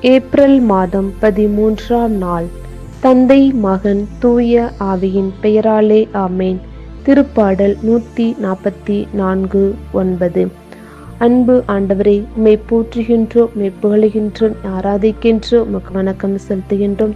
April மாதம் பதிமூன்றாம் நாள். தந்தை மகன் தூய ஆவியின் பெயராலே ஆமேன். திருப்பாடல் நூற்றி நாற்பத்தி நான்கு ஒன்பது. அன்பு ஆண்டவரை உமை போற்றுகின்றோம் உம்மை புகழுகின்றோம் ஆராதிக்கின்றோம் உமக்கு வணக்கம் செலுத்துகின்றோம்.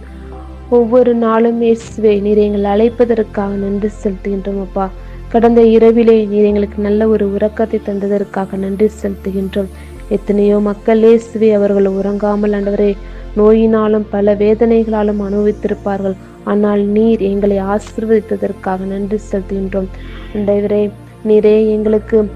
ஒவ்வொரு நாளும் இயேசுவே நீர் எங்கள் அழைப்பதற்காக நன்றி செலுத்துகின்றோம் அப்பா. கடந்த இரவிலே நீர் எங்களுக்கு நல்ல ஒரு உறக்கத்தை தந்ததற்காக நன்றி செலுத்துகின்றோம். எத்தனையோ மக்கள் இயேசுவை அவர்கள் உறங்காமல் ஆண்டவரே நோயினாலும் பல வேதனைகளாலும் அனுபவித்திருப்பார்கள். ஆனால் நீர் எங்களை ஆசிர்வதித்ததற்காக நன்றி செலுத்துகின்றோம். அன்றைவரே நீரே எங்களுக்கு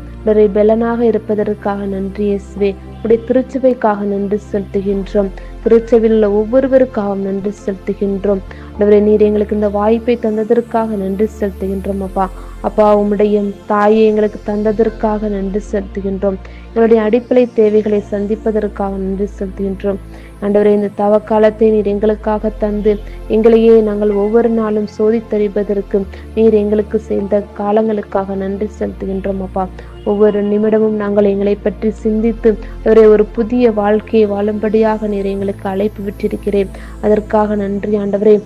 பலனாக இருப்பதற்காக நன்றி இயேசுவே. உடைய திருச்சபைக்காக நன்றி செலுத்துகின்றோம். திருச்சபையில் உள்ள ஒவ்வொருவருக்காகவும் நன்றி செலுத்துகின்றோம். ஆண்டவரே நீர் எங்களுக்கு இந்த வாய்ப்பை தந்ததற்காக நன்றி செலுத்துகின்றோம் அப்பா. அப்பா உம்முடைய தாயை எங்களுக்கு தந்ததற்காக நன்றி செலுத்துகின்றோம். எங்களுடைய அடிப்படை தேவைகளை சந்திப்பதற்காக நன்றி செலுத்துகின்றோம். ஆண்டவரே இந்த தவக்காலத்தை நீர் எங்களுக்காக தந்து எங்களையே நாங்கள் ஒவ்வொரு நாளும் சோதித்தறிவதற்கு நீர் எங்களுக்கு சேர்ந்த காலங்களுக்காக நன்றி செலுத்துகின்றோம் அப்பா. ஒவ்வொரு நிமிடமும் நாங்கள் எங்களை பற்றி சிந்தித்து அவரை ஒரு புதிய வாழ்க்கையை வாழும்படியாக நீர் எங்களுக்கு அழைப்பு விட்டிருக்கிறேன். அதற்காக நன்றி ஆண்டவரே.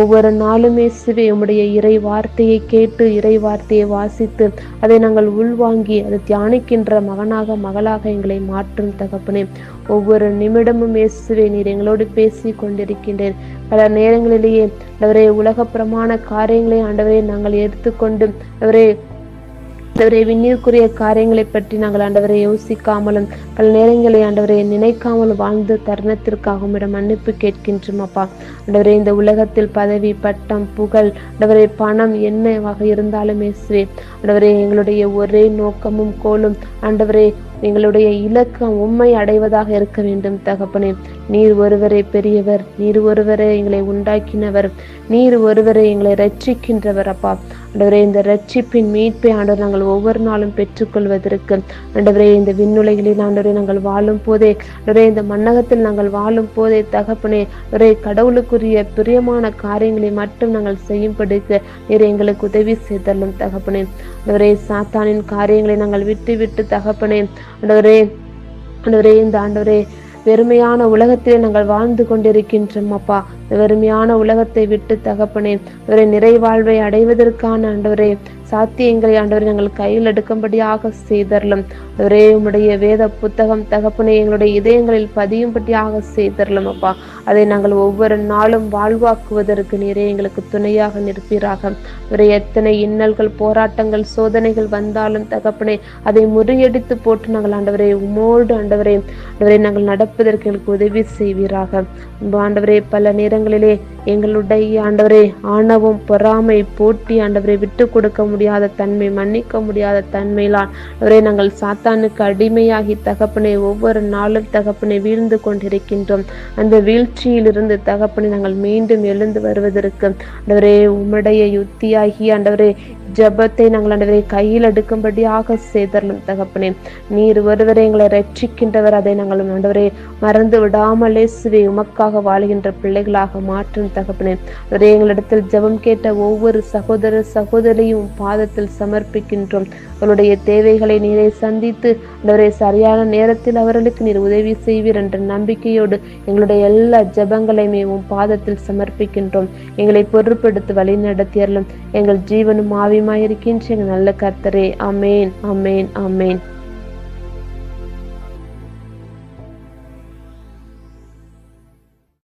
ஒவ்வொரு நாளுமே சிவே உம்முடைய இறை வார்த்தையை கேட்டு இறை வார்த்தையை வாசித்து அதை நாங்கள் உள்வாங்கி அதை தியானிக்கின்ற மகனாக மகளாக எங்களை மாற்றும் தகப்பனே. ஒவ்வொரு நிமிடமும் இயேசுவே நீர் எங்களோடு பேசி கொண்டிருக்கின்றேன் பல நேரங்களிலேயே அவரே உலகப்பிரமாண காரியங்களை ஆண்டவரே நாங்கள் எடுத்துக்கொண்டு அவரே ஆண்டவரே விண்ணிற்குரிய காரியங்களை பற்றி நாங்கள் ஆண்டவரை யோசிக்காமலும் பல நேரங்களை ஆண்டவரை நினைக்காமலும் வாழ்ந்த தருணத்திற்காக உம்மிடம் மன்னிப்பு கேட்கின்றோம் அப்பா. ஆண்டவரே இந்த உலகத்தில் பதவி பட்டம் புகழ் ஆண்டவரே பணம் என்னவாக இருந்தாலும் இயேசுவே ஆண்டவரே எங்களுடைய ஒரே நோக்கமும் கோலும் ஆண்டவரே எங்களுடைய இலக்கம் உண்மை அடைவதாக இருக்க வேண்டும் தகப்பனே. நீர் ஒருவரே பெரியவர் நீர் ஒருவரே எங்களை உண்டாக்கினவர் நீர் ஒருவரே எங்களை ரட்சிக்கின்றவர் அப்பா. ஆண்டவரே இந்த ரட்சிப்பின் மீட்பை ஆண்டவர் நாங்கள் ஒவ்வொரு நாளும் பெற்றுக்கொள்வதற்கு. ஆண்டவரே இந்த விண்ணுலைகளில் ஆண்டவரே நாங்கள் வாழும் போதே ஆண்டவரே இந்த மன்னகத்தில் நாங்கள் வாழும் போதே தகப்பனே ஒரே கடவுளுக்குரிய பிரியமான காரியங்களை மட்டும் நாங்கள் செய்யும்படிக்கு நீர் எங்களுக்கு உதவி செய்தல்லும் தகப்பனே. ஆண்டவரே சாத்தானின் காரியங்களை நாங்கள் விட்டு விட்டு தகப்பனே ஆண்டவரே ஆண்டவரே இந்த ஆண்டவரே வெறுமையான உலகத்திலே நாங்கள் வாழ்ந்து கொண்டிருக்கின்றோம் அப்பா. வெறுமையான உலகத்தை விட்டு தகப்பனே ஒரு நிறைவாழ்வை அடைவதற்கான ஆண்டவரே சாத்தியங்களை ஆண்டவரை நாங்கள் கையில் எடுக்கும்படியாக செய்தரலும். ஒரே உடைய வேத புத்தகம் தகப்பனே எங்களுடைய இதயங்களில் பதியும்படியாக செய்தரலும் அப்பா. அதை நாங்கள் ஒவ்வொரு நாளும் வாழ்வாக்குவதற்கு நிறைய எங்களுக்கு துணையாக நிற்பீராக. ஒரு எத்தனை இன்னல்கள் போராட்டங்கள் சோதனைகள் வந்தாலும் தகப்பனே அதை முறியடித்து போட்டு நாங்கள் ஆண்டவரை உமோடு ஆண்டவரே ஆண்டவரை நாங்கள் நடப்பதற்கு எங்களுக்கு உதவி செய்வீராக. ஆண்டவரே பல நேரங்களிலே எங்களுடைய ஆண்டவரே ஆணவம் பொறாமை போட்டி ஆண்டவரை விட்டு கொடுக்க முடியாத தன்மை மன்னிக்க முடியாத தன்மையிலான். அவரே நாங்கள் சாத்தானுக்கு அடிமையாகி தகப்பனை ஒவ்வொரு நாளும் தகப்பனை வீழ்ந்து கொண்டிருக்கின்றோம். அந்த வீழ்ச்சியிலிருந்து தகப்பனை நாங்கள் மீண்டும் எழுந்து வருவதற்கு. ஆண்டவரே உம்முடைய யுத்தியாகி ஆண்டவரே ஜபத்தை நாங்கள் ஆண்டவரை கையில் எடுக்கும்படியாக செய்தரலும் தகப்பனே நீர் ஒருவரை எங்களை ரட்சிக்கின்றவர் அதை நாங்கள் ஆண்டவரே மறந்து விடாமலே சுவை உமக்காக வாழ்கின்ற பிள்ளைகளாக மாற்றும் தகப்பனே ஒரே எங்களிடத்தில் ஜெபம் கேட்ட ஒவ்வொரு சகோதர சகோதரியும் பாதத்தில் சமர்ப்பிக்கின்றோம். அவருடைய தேவைகளை நீரை சந்தித்து அவரை சரியான நேரத்தில் அவர்களுக்கு நீர் உதவி செய்வீர் என்ற நம்பிக்கையோடு எங்களுடைய எல்லா ஜெபங்களையுமே உன் பாதத்தில் சமர்ப்பிக்கின்றோம். எங்களை பொருட்படுத்தி வழி நடத்தியறலும் எங்கள் ஜீவனும் ஆவியுமாயிருக்கின்ற எங்கள் நல்ல கர்த்தரே. அமேன் அமேன் அமேன்